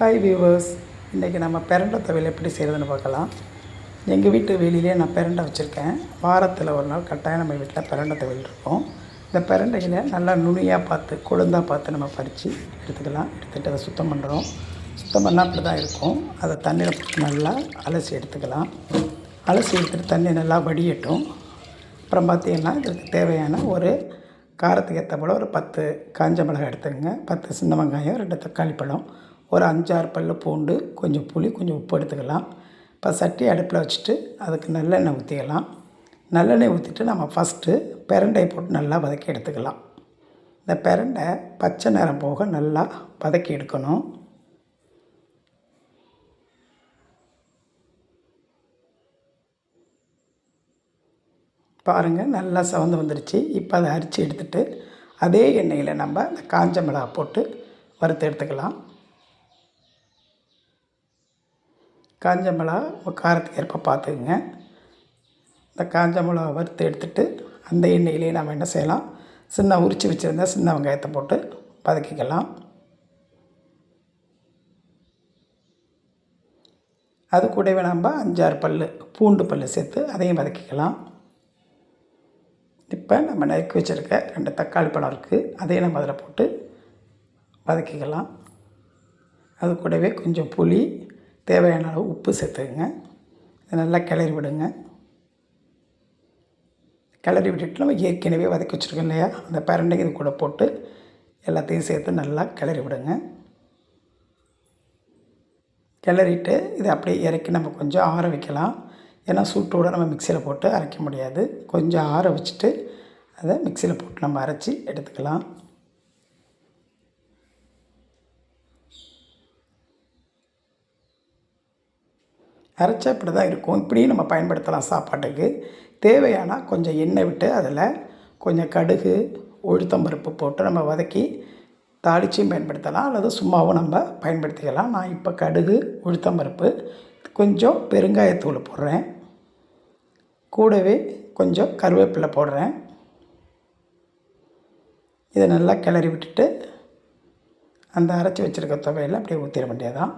Hi viewers இன்றைக்கி நம்ம பெரண்டை தவையில் எப்படி செய்கிறதுன்னு பார்க்கலாம். எங்கள் வீட்டு வெளியிலே நான் பிரண்டை வச்சுருக்கேன். வாரத்தில் ஒரு நாள் கட்டாயம் நம்ம வீட்டில் பெரண்டை தவையில் இருக்கும். இந்த பிரண்டைகளை நல்லா நுனியாக பார்த்து கொழுந்தாக பார்த்து நம்ம பறித்து எடுத்துக்கலாம். எடுத்துகிட்டு அதை சுத்தம் பண்ணுறோம் சுத்தம் பண்ணால் அப்படி தான் இருக்கும். அதை தண்ணியில் போட்டு நல்லா அலசி எடுத்துக்கலாம். அலசி எடுத்துகிட்டு தண்ணி நல்லா வடியட்டும். அப்புறம் பார்த்தீங்கன்னா இதுக்கு தேவையான ஒரு காரத்துக்கு ஏற்ற போல் ஒரு பத்து காஞ்ச மிளகாய் எடுத்துக்கங்க. பத்து சின்ன வெங்காயம் ரெண்டு தக்காளி பழம் ஒரு அஞ்சாறு பல்லு பூண்டு கொஞ்சம் புளி கொஞ்சம் உப்பு எடுத்துக்கலாம். இப்போ சட்டி அடுப்பில் வச்சுட்டு அதுக்கு நல்லெண்ணெய் ஊற்றிக்கலாம். நல்லெண்ணெய் ஊற்றிட்டு நம்ம ஃபஸ்ட்டு பெரண்டையை போட்டு நல்லா வதக்கி எடுத்துக்கலாம். இந்த பெரண்டை பச்சை நிறம் போக நல்லா வதக்கி எடுக்கணும். பாருங்கள் நல்லா சவந்து வந்துடுச்சு இப்போ அதை அரிச்சு எடுத்துட்டு அதே எண்ணெயில் நம்ம அந்த காஞ்ச மிளகா போட்டு வறுத்து எடுத்துக்கலாம். காஞ்ச மிளகா காரத்துக்கு ஏற்ப பார்த்துக்குங்க. இந்த காஞ்ச மிளகா வறுத்து எடுத்துட்டு அந்த எண்ணெயிலே நம்ம என்ன செய்யலாம்? சின்ன உரித்து வச்சுருந்தா சின்ன வெங்காயத்தை போட்டு வதக்கிக்கலாம். அது கூடவே நம்ம அஞ்சாறு பல் பூண்டு பல் சேர்த்து அதையும் வதக்கிக்கலாம். இப்போ நம்ம நறுக்கி வச்சுருக்க ரெண்டு தக்காளி பழம் இருக்குது அதையும் நம்ம அதில் போட்டு வதக்கிக்கலாம். அது கூடவே கொஞ்சம் புளி தேவையான அளவு உப்பு சேர்த்துக்குங்க. இதை நல்லா கிளறி விடுங்க. கிளறி விட்டுட்டு நம்ம ஏற்கனவே வதக்கி வச்சுருக்கோம் இல்லையா? அந்த பரண்டைங்க இது கூட போட்டு எல்லாத்தையும் சேர்த்து நல்லா கிளறி விடுங்க. கிளறிட்டு இதை அப்படியே இறக்கி நம்ம கொஞ்சம் ஆற வைக்கலாம். ஏன்னா சூட்டோடு நம்ம மிக்சியில் போட்டு அரைக்க முடியாது. கொஞ்சம் ஆற வச்சுட்டு அதை மிக்சியில் போட்டு நம்ம அரைச்சி எடுத்துக்கலாம். அரைச்சா இப்படி தான் இருக்கும். இப்படியும் நம்ம பயன்படுத்தலாம் சாப்பாட்டுக்கு. தேவையானால் கொஞ்சம் எண்ணெய் விட்டு அதில் கொஞ்சம் கடுகு உளுத்தம்பருப்பு போட்டு நம்ம வதக்கி தாளிச்சியும் பயன்படுத்தலாம். அல்லது சும்மாவும் நம்ம பயன்படுத்திக்கலாம். நான் இப்போ கடுகு உளுத்தம்பருப்பு கொஞ்சம் பெருங்காயத்தூள் போடுறேன். கூடவே கொஞ்சம் கருவேப்பிலை போடுறேன். இதை நல்லா கிளறி விட்டுட்டு அந்த அரைச்சி வச்சுருக்க துவையில் அப்படியே ஊற்றிட வேண்டியதான்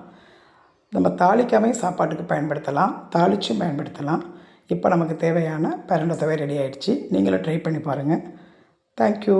நம்ம தாளிக்காமையும் சாப்பாட்டுக்கு பயன்படுத்தலாம் தாளிச்சும் பயன்படுத்தலாம். இப்போ நமக்கு தேவையான பரண்ட துவை ரெடி ஆகிடுச்சி நீங்களும் ட்ரை பண்ணி பாருங்கள் தேங்க்யூ